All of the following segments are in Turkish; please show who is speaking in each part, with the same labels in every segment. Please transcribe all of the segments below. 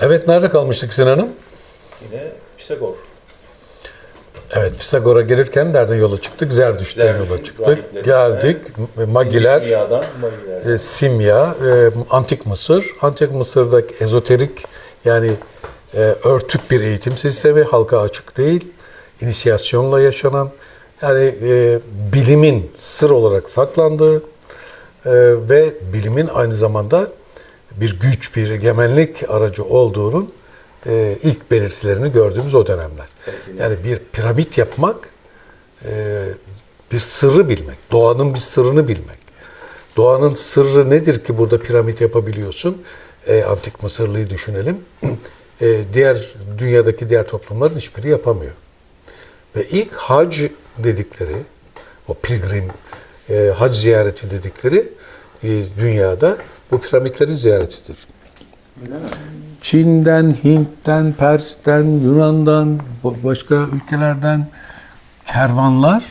Speaker 1: Evet nerede kalmıştık Sinan'ım?
Speaker 2: Yine Pisagor.
Speaker 1: Evet Pisagor'a gelirken nereden yola çıktık? Zerdüşt'ten
Speaker 2: Zerdüşt'ün
Speaker 1: yola çıktık. Geldik. Magiler,
Speaker 2: Simya'dan Magiler.
Speaker 1: e, Simya, e, Antik Mısır. Antik Mısır'daki ezoterik yani e, örtük bir eğitim sistemi, halka açık değil. İnisiyasyonla yaşanan yani e, bilimin sır olarak saklandığı e, ve bilimin aynı zamanda bir güç, bir egemenlik aracı olduğunun e, ilk belirtilerini gördüğümüz o dönemler. Yani bir piramit yapmak e, bir sırrı bilmek, doğanın bir sırrını bilmek. Doğanın sırrı nedir ki burada piramit yapabiliyorsun? E, Antik Mısırlıyı düşünelim. E, diğer dünyadaki diğer toplumların hiçbiri yapamıyor. Ve ilk hac dedikleri, o pilgrim e, hac ziyareti dedikleri e, dünyada bu piramitlerin ziyaretidir. Çin'den, Hint'ten, Pers'ten, Yunan'dan, ba- başka ülkelerden kervanlar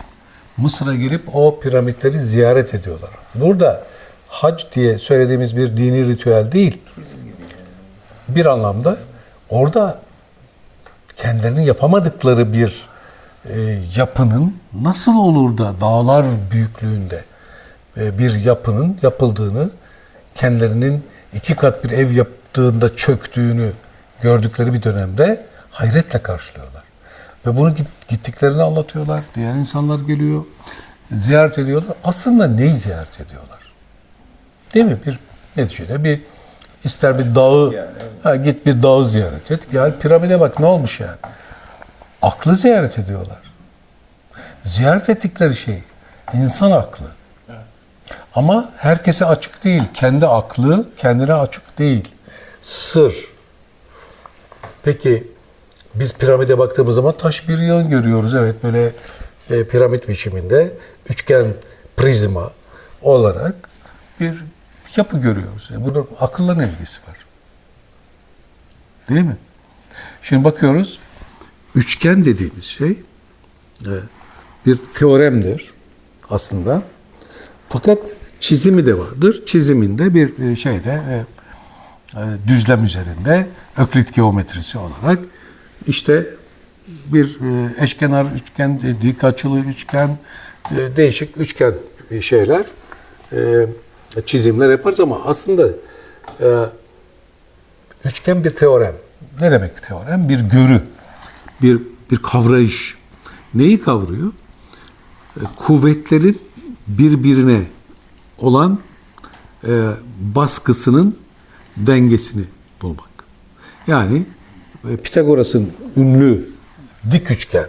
Speaker 1: Mısır'a gelip o piramitleri ziyaret ediyorlar. Burada hac diye söylediğimiz bir dini ritüel değil. Bir anlamda orada kendilerinin yapamadıkları bir e, yapının nasıl olur da dağlar büyüklüğünde e, bir yapının yapıldığını kendilerinin iki kat bir ev yaptığında çöktüğünü gördükleri bir dönemde hayretle karşılıyorlar. Ve bunu git- gittiklerini anlatıyorlar. Diğer insanlar geliyor, ziyaret ediyorlar. Aslında neyi ziyaret ediyorlar? Değil mi? Bir neticede bir ister bir dağı,
Speaker 2: Yani,
Speaker 1: ha, git bir dağı ziyaret et. Gel piramide bak ne olmuş yani. Aklı ziyaret ediyorlar. Ziyaret ettikleri şey insan aklı. Ama herkese açık değil. Kendi aklı kendine açık değil. Sır. Peki biz piramide baktığımız zaman taş bir yön görüyoruz. Evet böyle e, piramit biçiminde üçgen prizma olarak bir yapı görüyoruz. E, burada akılla ne ilgisi var? Değil mi? Şimdi bakıyoruz. Üçgen dediğimiz şey e, bir teoremdir aslında. Fakat çizimi de vardır. Çiziminde bir e, şeyde e, e, düzlem üzerinde öklit geometrisi olarak işte bir eşkenar üçgen, dik açılı üçgen, değişik üçgen şeyler çizimler yaparız ama aslında üçgen bir teorem. Ne demek bir teorem? Bir görü, bir bir kavrayış. Neyi kavruyor? Kuvvetlerin birbirine olan e, baskısının dengesini bulmak. Yani e, Pitagoras'ın ünlü dik üçgen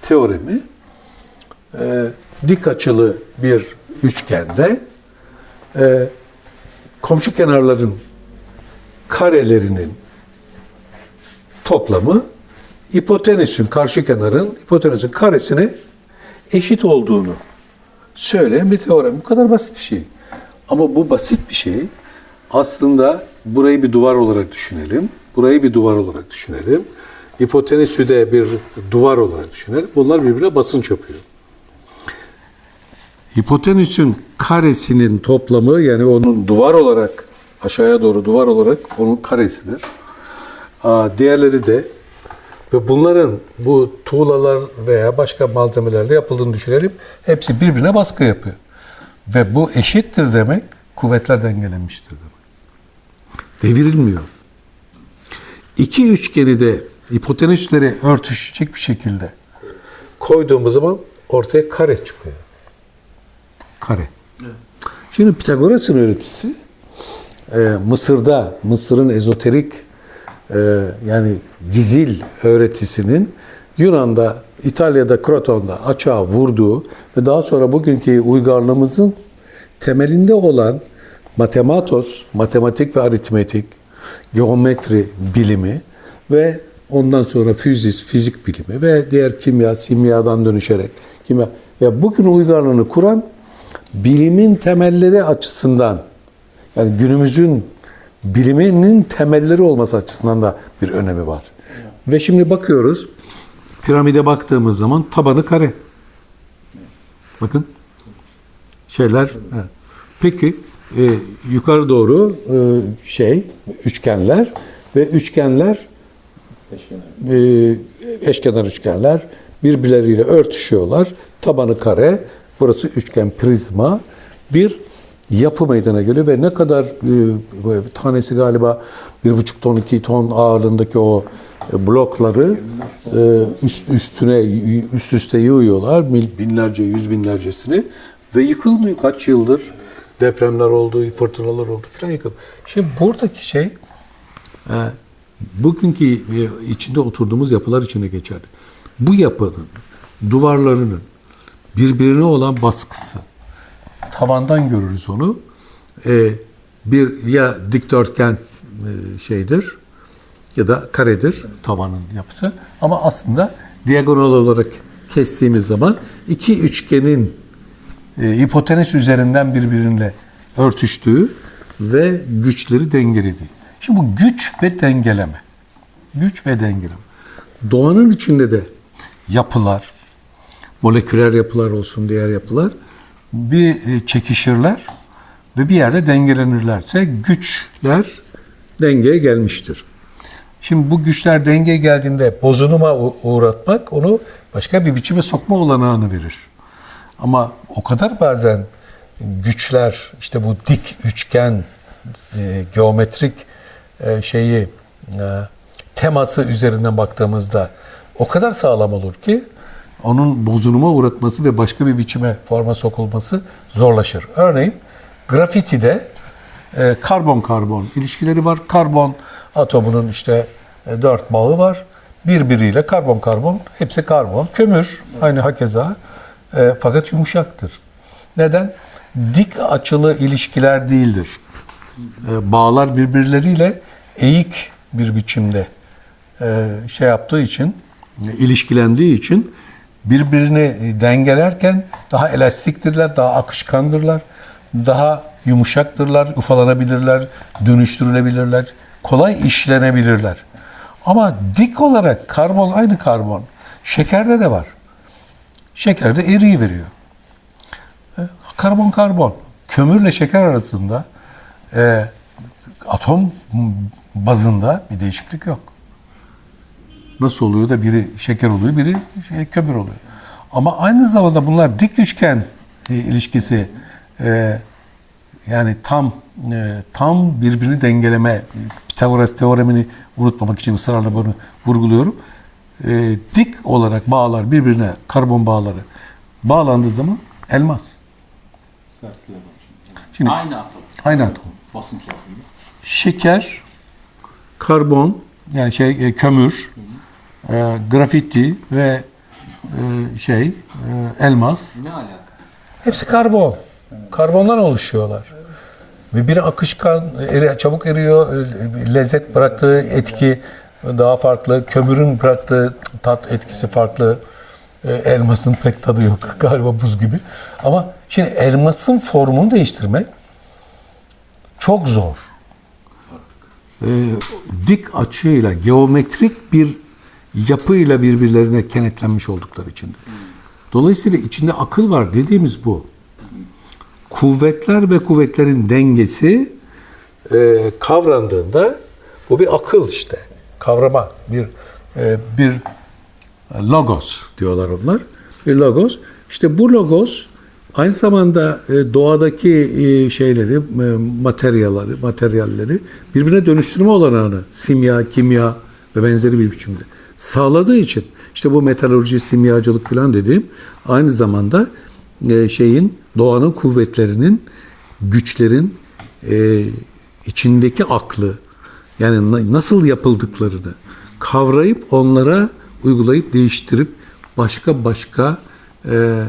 Speaker 1: teoremi e, dik açılı bir üçgende e, komşu kenarların karelerinin toplamı hipotenüsün karşı kenarın hipotenüsün karesine eşit olduğunu söyleyen bir teorem. Bu kadar basit bir şey. Ama bu basit bir şey aslında burayı bir duvar olarak düşünelim. Burayı bir duvar olarak düşünelim. Hipotenüsü de bir duvar olarak düşünelim. Bunlar birbirine basınç yapıyor. Hipotenüsün karesinin toplamı yani onun duvar olarak aşağıya doğru duvar olarak onun karesidir. Diğerleri de ve bunların bu tuğlalar veya başka malzemelerle yapıldığını düşünelim. Hepsi birbirine baskı yapıyor. Ve bu eşittir demek kuvvetler dengelenmiştir demek. Devirilmiyor. İki üçgeni de hipotenüsleri örtüşecek bir şekilde koyduğumuz zaman ortaya kare çıkıyor. Kare. Şimdi Pitagoras'ın öğretisi e, Mısır'da, Mısır'ın ezoterik yani gizil öğretisinin Yunan'da, İtalya'da, Kroton'da açığa vurduğu ve daha sonra bugünkü uygarlığımızın temelinde olan matematos, matematik ve aritmetik, geometri bilimi ve ondan sonra fizik, fizik bilimi ve diğer kimya, simyadan dönüşerek kimya. Ya bugün uygarlığını kuran bilimin temelleri açısından yani günümüzün biliminin temelleri olması açısından da bir önemi var. Ve şimdi bakıyoruz piramide baktığımız zaman tabanı kare. Bakın şeyler. Peki e, yukarı doğru e, şey üçgenler ve üçgenler
Speaker 2: Eşkenar.
Speaker 1: e, eşkenar üçgenler birbirleriyle örtüşüyorlar. Tabanı kare, burası üçgen prizma. Bir yapı meydana geliyor ve ne kadar e, tanesi galiba bir buçuk ton, iki ton ağırlığındaki o e, blokları e, üst üstüne üst üste yığıyorlar binlerce, yüz binlercesini ve yıkılmıyor kaç yıldır depremler oldu, fırtınalar oldu filan yıkıldı. Şimdi buradaki şey e, bugünkü e, içinde oturduğumuz yapılar içine geçerli. Bu yapının duvarlarının birbirine olan baskısı tavandan görürüz onu. E, bir ya dikdörtgen e, şeydir ya da karedir tavanın yapısı. Ama aslında diagonal olarak kestiğimiz zaman iki üçgenin e, hipotenüs üzerinden birbiriyle örtüştüğü ve güçleri dengelediği. Şimdi bu güç ve dengeleme. Güç ve dengeleme. Doğanın içinde de yapılar, moleküler yapılar olsun diğer yapılar bir e, çekişirler ve bir yerde dengelenirlerse güçler dengeye gelmiştir. Şimdi bu güçler dengeye geldiğinde bozunuma uğratmak onu başka bir biçime sokma olanağını verir. Ama o kadar bazen güçler işte bu dik üçgen e, geometrik e, şeyi teması üzerinden baktığımızda o kadar sağlam olur ki onun bozunuma uğratması ve başka bir biçime forma sokulması zorlaşır. Örneğin grafitide e, karbon karbon ilişkileri var. Karbon atomunun işte e, dört bağı var. Birbiriyle karbon karbon hepsi karbon. Kömür aynı hakeza e, fakat yumuşaktır. Neden? Dik açılı ilişkiler değildir. E, bağlar birbirleriyle eğik bir biçimde e, şey yaptığı için, e, ilişkilendiği için birbirini dengelerken daha elastiktirler, daha akışkandırlar, daha yumuşaktırlar, ufalanabilirler, dönüştürülebilirler, kolay işlenebilirler. Ama dik olarak karbon aynı karbon. Şekerde de var. Şekerde eriyi veriyor. E, Karbon karbon. Kömürle şeker arasında e, atom bazında bir değişiklik yok. Nasıl oluyor da biri şeker oluyor, biri şey, kömür oluyor. Ama aynı zamanda bunlar dik üçgen e, ilişkisi e, yani tam e, tam birbirini dengeleme Pitagoras teoremini unutmamak için ısrarla bunu vurguluyorum. E, dik olarak bağlar birbirine karbon bağları bağlandığı zaman elmas.
Speaker 3: Sertliğe şimdi. Aynı atom.
Speaker 1: Aynı atom.
Speaker 3: Basınç
Speaker 1: şeker, karbon yani şey e, kömür, e, grafiti ve e, şey e, elmas
Speaker 3: Ne alaka?
Speaker 1: hepsi karbon. Karbondan oluşuyorlar. Ve biri akışkan, eri, çabuk eriyor, e, lezzet bıraktığı etki daha farklı, kömürün bıraktığı tat etkisi farklı. E, Elmasın pek tadı yok galiba buz gibi. Ama şimdi elmasın formunu değiştirmek çok zor. Ee, dik açıyla, geometrik bir yapıyla birbirlerine kenetlenmiş oldukları için. Dolayısıyla içinde akıl var dediğimiz bu. Kuvvetler ve kuvvetlerin dengesi e, kavrandığında bu bir akıl işte. Kavrama, bir e, bir logos diyorlar onlar. Bir logos. İşte bu logos aynı zamanda e, doğadaki e, şeyleri, e, materyalleri, materyalleri birbirine dönüştürme olanağını simya, kimya ve benzeri bir biçimde sağladığı için işte bu metalurji, simyacılık falan dediğim aynı zamanda e, şeyin doğanın kuvvetlerinin, güçlerin e, içindeki aklı yani na- nasıl yapıldıklarını kavrayıp onlara uygulayıp değiştirip başka başka e,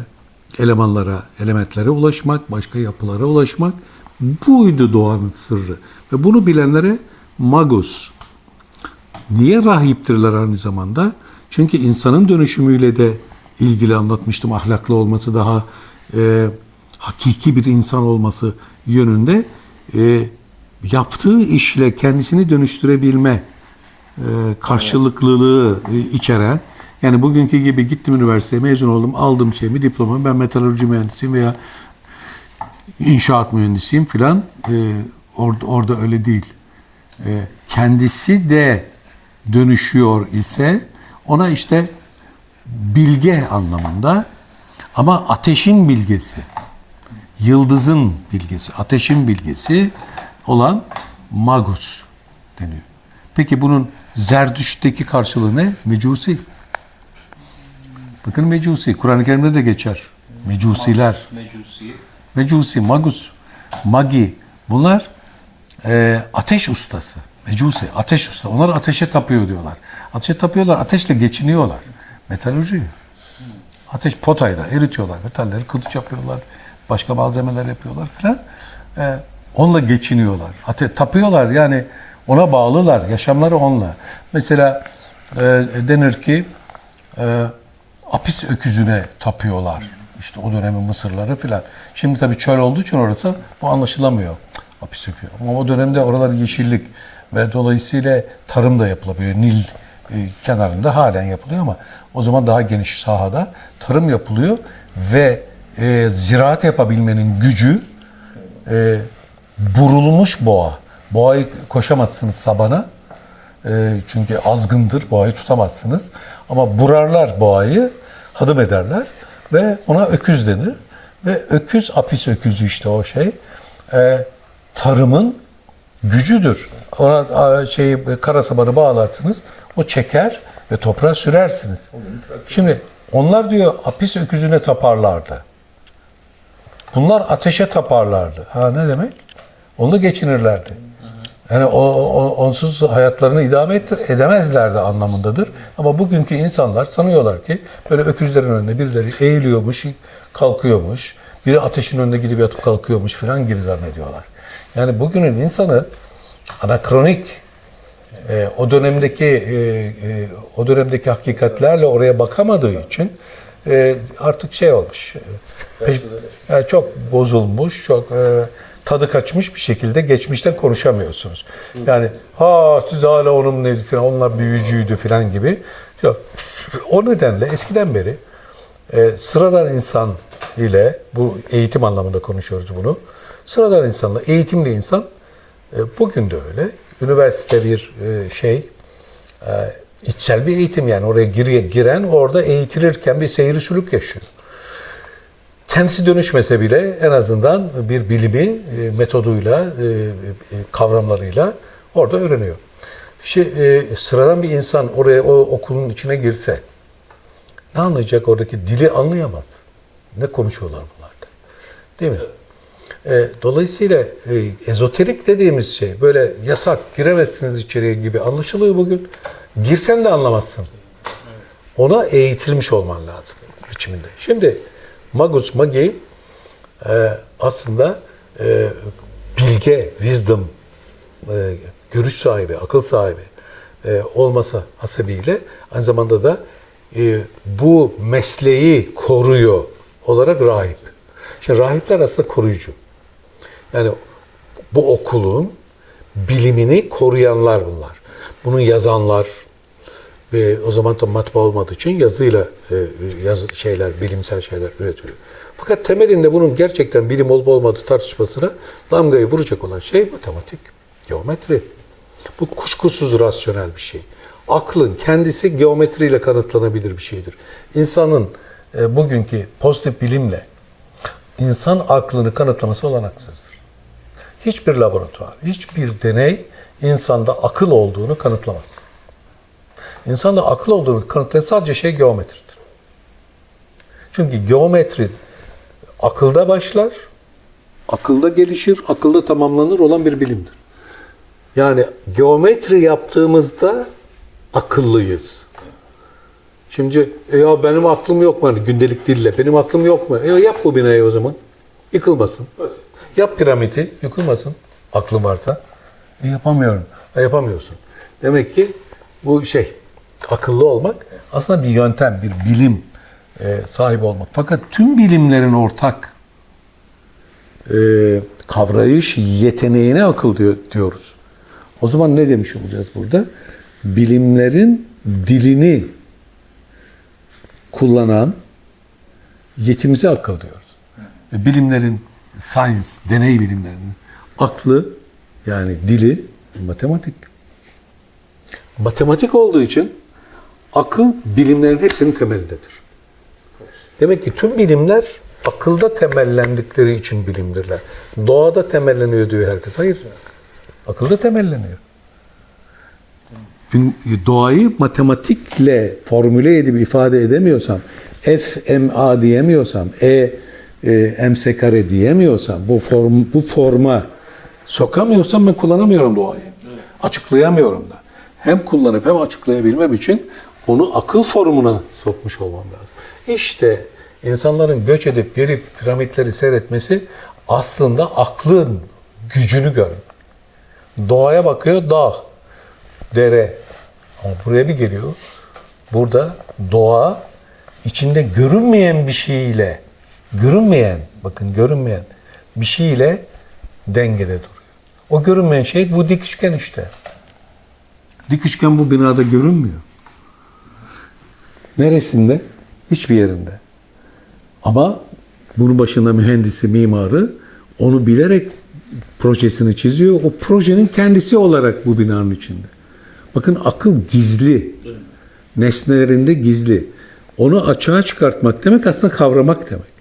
Speaker 1: elemanlara, elementlere ulaşmak, başka yapılara ulaşmak buydu doğanın sırrı. Ve bunu bilenlere magus. Niye rahiptirler aynı zamanda? Çünkü insanın dönüşümüyle de ilgili anlatmıştım. Ahlaklı olması, daha e, hakiki bir insan olması yönünde e, yaptığı işle kendisini dönüştürebilme e, karşılıklılığı e, içeren yani bugünkü gibi gittim üniversiteye mezun oldum aldım şeyimi diplomamı ben metalurji mühendisiyim veya inşaat mühendisiyim filan e, orada orada öyle değil. e, kendisi de dönüşüyor ise ona işte bilge anlamında ama ateşin bilgesi, yıldızın bilgesi, ateşin bilgesi olan magus deniyor. Peki bunun Zerdüşt'teki karşılığı ne? Mecusi. Bakın Mecusi. Kur'an-ı Kerim'de de geçer. Mecusiler.
Speaker 3: Mecusi.
Speaker 1: Mecusi, Magus, Magi bunlar e, ateş ustası. Mecusi, ateş usta. Onlar ateşe tapıyor diyorlar. Ateşe tapıyorlar, ateşle geçiniyorlar. Metalurji. Ateş potayla eritiyorlar. Metalleri kılıç yapıyorlar. Başka malzemeler yapıyorlar filan. E, onunla geçiniyorlar. Ate tapıyorlar yani ona bağlılar. Yaşamları onunla. Mesela e, denir ki e, apis öküzüne tapıyorlar. İşte o dönemin Mısırları filan. Şimdi tabii çöl olduğu için orası bu anlaşılamıyor. Apis öküzü. Ama o dönemde oralar yeşillik ve dolayısıyla tarım da yapılabiliyor. Nil e, kenarında halen yapılıyor ama o zaman daha geniş sahada tarım yapılıyor ve e, ziraat yapabilmenin gücü e, burulmuş boğa. Boğayı koşamazsınız sabana. E, çünkü azgındır, boğayı tutamazsınız. Ama burarlar boğayı, hadım ederler ve ona öküz denir. Ve öküz, apis öküzü işte o şey. E, tarımın gücüdür. Ona şeyi kara sabanı bağlarsınız, o çeker ve toprağa sürersiniz. Şimdi onlar diyor apis öküzüne taparlardı. Bunlar ateşe taparlardı. Ha ne demek? Onunla geçinirlerdi. Yani o, o- onsuz hayatlarını idame ettir, edemezlerdi anlamındadır. Ama bugünkü insanlar sanıyorlar ki böyle öküzlerin önünde birileri eğiliyormuş, kalkıyormuş, biri ateşin önünde gidip yatıp kalkıyormuş falan gibi zannediyorlar. Yani bugünün insanı anakronik e, o dönemdeki e, e, o dönemdeki hakikatlerle oraya bakamadığı için e, artık şey olmuş. e, peş- yani çok bozulmuş, çok e, tadı kaçmış bir şekilde geçmişten konuşamıyorsunuz. Yani ha siz hala onun neydi falan onlar büyücüydü falan gibi. Yok. O nedenle eskiden beri e, sıradan insan ile bu eğitim anlamında konuşuyoruz bunu. Sıradan insanla eğitimli insan e, Bugün de öyle. Üniversite bir e, şey, e, içsel bir eğitim yani oraya gir- giren orada eğitilirken bir seyri sülük yaşıyor. Kendisi dönüşmese bile en azından bir bilimi e, metoduyla, e, e, kavramlarıyla orada öğreniyor. E, sıradan bir insan oraya o okulun içine girse ne anlayacak oradaki dili anlayamaz. Ne konuşuyorlar bunlarda? Değil mi? E, dolayısıyla e, ezoterik dediğimiz şey böyle yasak giremezsiniz içeriye gibi anlaşılıyor bugün. Girsen de anlamazsın. Ona eğitilmiş olman lazım biçiminde. Şimdi Magus Magi e, aslında e, bilge, wisdom, e, görüş sahibi, akıl sahibi e, olması hasebiyle aynı zamanda da e, bu mesleği koruyor olarak rahip. Şimdi rahipler aslında koruyucu. Yani bu okulun bilimini koruyanlar bunlar. Bunu yazanlar ve o zaman da matbaa olmadığı için yazıyla e, yazı şeyler, bilimsel şeyler üretiyor. Fakat temelinde bunun gerçekten bilim olup olmadığı tartışmasına damgayı vuracak olan şey matematik, geometri. Bu kuşkusuz rasyonel bir şey. Aklın kendisi geometriyle kanıtlanabilir bir şeydir. İnsanın e, bugünkü pozitif bilimle insan aklını kanıtlaması olanaksızdır. Hiçbir laboratuvar, hiçbir deney insanda akıl olduğunu kanıtlamaz. İnsanda akıl olduğunu kanıtlayan sadece şey geometridir. Çünkü geometri akılda başlar, akılda gelişir, akılda tamamlanır olan bir bilimdir. Yani geometri yaptığımızda akıllıyız. Şimdi e ya benim aklım yok mu hani gündelik dille? Benim aklım yok mu? E yap bu binayı o zaman. Yıkılmasın. Yap piramidi, yıkılmasın. Aklım varsa. E yapamıyorum. E yapamıyorsun. Demek ki bu şey, akıllı olmak aslında bir yöntem, bir bilim e, sahibi olmak. Fakat tüm bilimlerin ortak e, kavrayış yeteneğine akıl diyor, diyoruz. O zaman ne demiş olacağız burada? Bilimlerin dilini kullanan yetimize akıl diyoruz. Ve Bilimlerin science, deney bilimlerinin aklı yani dili Matematik. Matematik olduğu için akıl bilimlerin hepsinin temelindedir. Demek ki tüm bilimler akılda temellendikleri için bilimdirler. Doğada temelleniyor diyor herkes. Hayır. Akılda temelleniyor. Doğayı matematikle formüle edip ifade edemiyorsam, F, M, A diyemiyorsam, E, e, M, S kare diyemiyorsam, bu form, bu forma sokamıyorsam ben kullanamıyorum doğayı. Açıklayamıyorum da. Hem kullanıp hem açıklayabilmem için onu akıl formuna sokmuş olmam lazım. İşte insanların göç edip gelip piramitleri seyretmesi aslında aklın gücünü görmek. Doğaya bakıyor dağ, dere. Ama buraya bir geliyor. Burada doğa içinde görünmeyen bir şeyle, görünmeyen, bakın görünmeyen bir şeyle dengede duruyor. O görünmeyen şey bu dik üçgen işte. Dik üçgen bu binada görünmüyor. Neresinde? Hiçbir yerinde. Ama bunun başında mühendisi, mimarı onu bilerek projesini çiziyor. O projenin kendisi olarak bu binanın içinde. Bakın akıl gizli. Nesnelerinde gizli. Onu açığa çıkartmak demek aslında kavramak demek.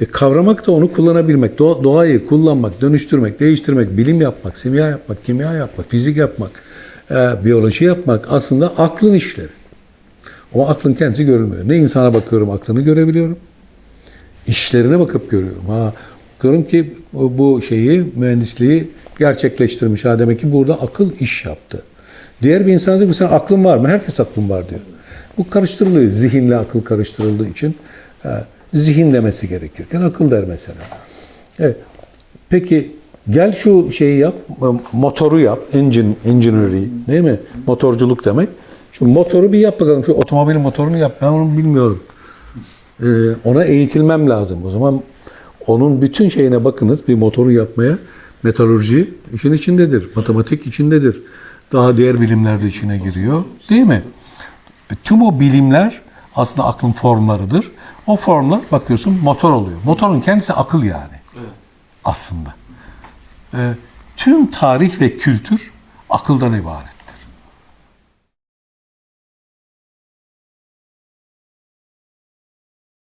Speaker 1: E kavramak da onu kullanabilmek. Doğa- doğayı kullanmak, dönüştürmek, değiştirmek, bilim yapmak, simya yapmak, kimya yapmak, fizik yapmak, e, biyoloji yapmak aslında aklın işleri. Ama aklın kendisi görülmüyor. Ne insana bakıyorum aklını görebiliyorum. İşlerine bakıp görüyorum. Ha, bakıyorum ki bu şeyi, mühendisliği gerçekleştirmiş. Ha demek ki burada akıl iş yaptı. Diğer bir insan diyor ki sen aklın var mı? Herkes aklın var diyor. Bu karıştırılıyor. Zihinle akıl karıştırıldığı için ha, zihin demesi gerekirken akıl der mesela. Evet. Peki gel şu şeyi yap, motoru yap, engine, engineering değil mi? Motorculuk demek. Şu motoru bir yap bakalım, şu otomobil motorunu yap. Ben onu bilmiyorum. Ee, ona eğitilmem lazım. O zaman onun bütün şeyine bakınız bir motoru yapmaya metalurji işin içindedir. Matematik içindedir. Daha diğer bilimler de içine giriyor. Değil mi? E, Tüm o bilimler aslında aklın formlarıdır. O formlar bakıyorsun motor oluyor. Motorun kendisi akıl yani. Aslında. Ee, tüm tarih ve kültür akıldan ibaret.